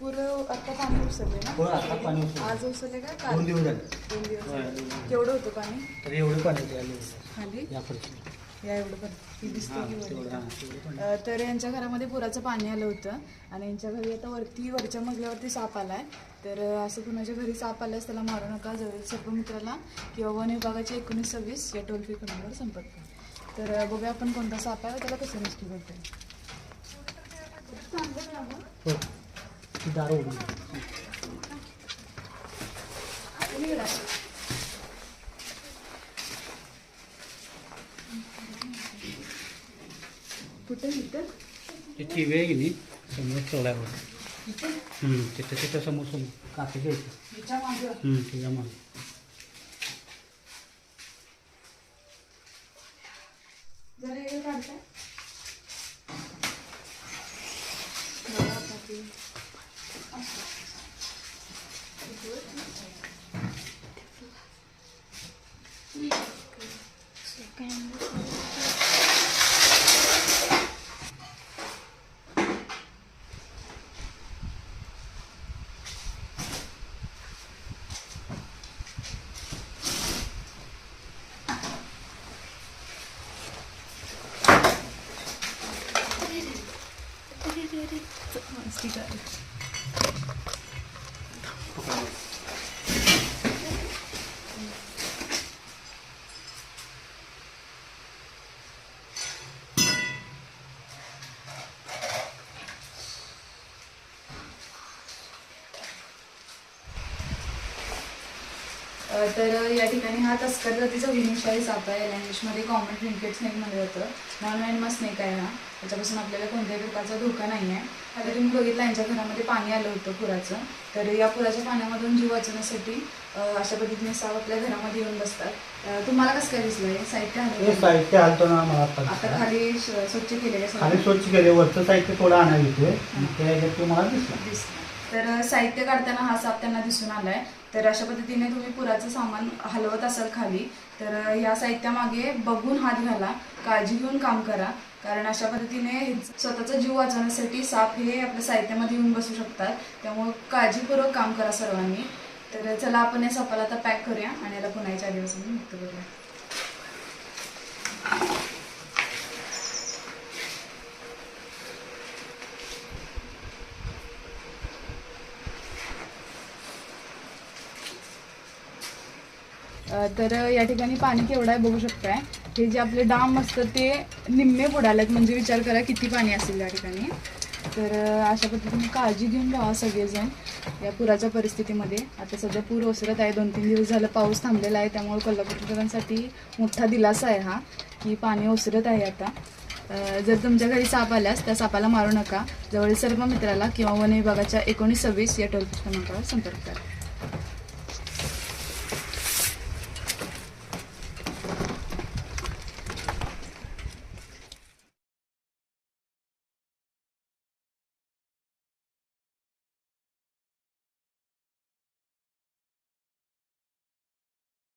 पुरं आता पाणी उसरले ना? हो आता पाणी उचललं. आज उसरले का काल? दोन दिवस झाले. दोन दिवस. केवढं होतं पाणी? तर एवढं पाणी खाली? या पुढची या एवढं पण ही दिसते की वर अ, तर यांच्या घरामध्ये पुराचं पाणी आलं होतं आणि यांच्या घरी आता वरती वरच्या मजल्यावरती साप आलाय. तर अ, असं कुणाच्या घरी साप आल्यास त्याला मारू नका. जवळ सर्पमित्राला किंवा वन विभागाचे एकोणीस सव्वीस या टोल फ्री क्रमांकावर संपर्क करा. तर अ, बघूया आपण कोणता साप आहे व त्याला कसं रेस्क्यू करतोय. हो ती दारू कुठे इथं? ती टी व्ही आहे की नाही समोर हम्म, तिथं तिथं समोर समोर कापी घ्यायचं. हिच्या मागं. हम्म, तुझ्या मागे जरा हे काढताय बघा आता ते. मस्ती कर. अ, तर या ठिकाणी हा तस्कर जातीचा विनिशाही साप आहे. याला इंग्लिशमध्ये कॉमन ट्रिंकेट स्नेक म्हणलं जातं. नॉन वेनमस स्नेक आहे हा. त्याच्यापासून आपल्याला कोणत्याही प्रकारचा धोका नाही आहे आता तुम्ही बघितलं यांच्या घरामध्ये पाणी आलं होतं पुराचं. तर या पुराच्या पाण्यामधून जीव वाचवण्यासाठी अशा पद्धतीने साप आपल्या घरामध्ये येऊन बसतात. तुम्हाला कसं काय दिसलं? हे साहित्य हे साहित्य आलतो ना मला आता खाली स्वच्छ केलेलं आहे. खाली. स्वच्छ केले वरचं साहित्य थोडं आणायला येतोय. त्या ह्याच्यात तो मला दिसला. दिसलं. तर साहित्य काढताना हा साप त्यांना दिसून आलाय. तर अशा पद्धतीने तुम्ही पुराचं सामान हलवत असाल खाली तर या साहित्यामागे बघून हात घाला काळजी घेऊन काम करा. कारण अशा पद्धतीने स्वतःचा जीव वाचवण्यासाठी साप हे आपल्या साहित्यामध्ये येऊन बसू शकतात. त्यामुळे काळजीपूर्वक काम करा सर्वांनी. तर चला आपण या सापाला आता पॅक करूया आणि याला पुन्हा चार दिवसांनी मुक्त करूया. तर या ठिकाणी पाणी केवढं आहे बघू शकताय. हे जे आपले डाम असतं ते निम्मे बुडालेत. म्हणजे विचार करा किती पाणी असेल या ठिकाणी. तर अशा पद्धतीने काळजी घेऊन राहा सगळेजण या पुराच्या परिस्थितीमध्ये. आता सध्या पूर ओसरत आहे. दोन तीन दिवस झालं पाऊस थांबलेला आहे. त्यामुळे कोल्हापूरकरांसाठी मोठा दिलासा आहे हा की पाणी ओसरत आहे आता. जर तुमच्या घरी साप आल्यास त्या सापाला मारू नका. जवळील सर्व मित्राला किंवा वन विभागाच्या एकोणीस सव्वीस या टोल क्रमांकावर संपर्क करा.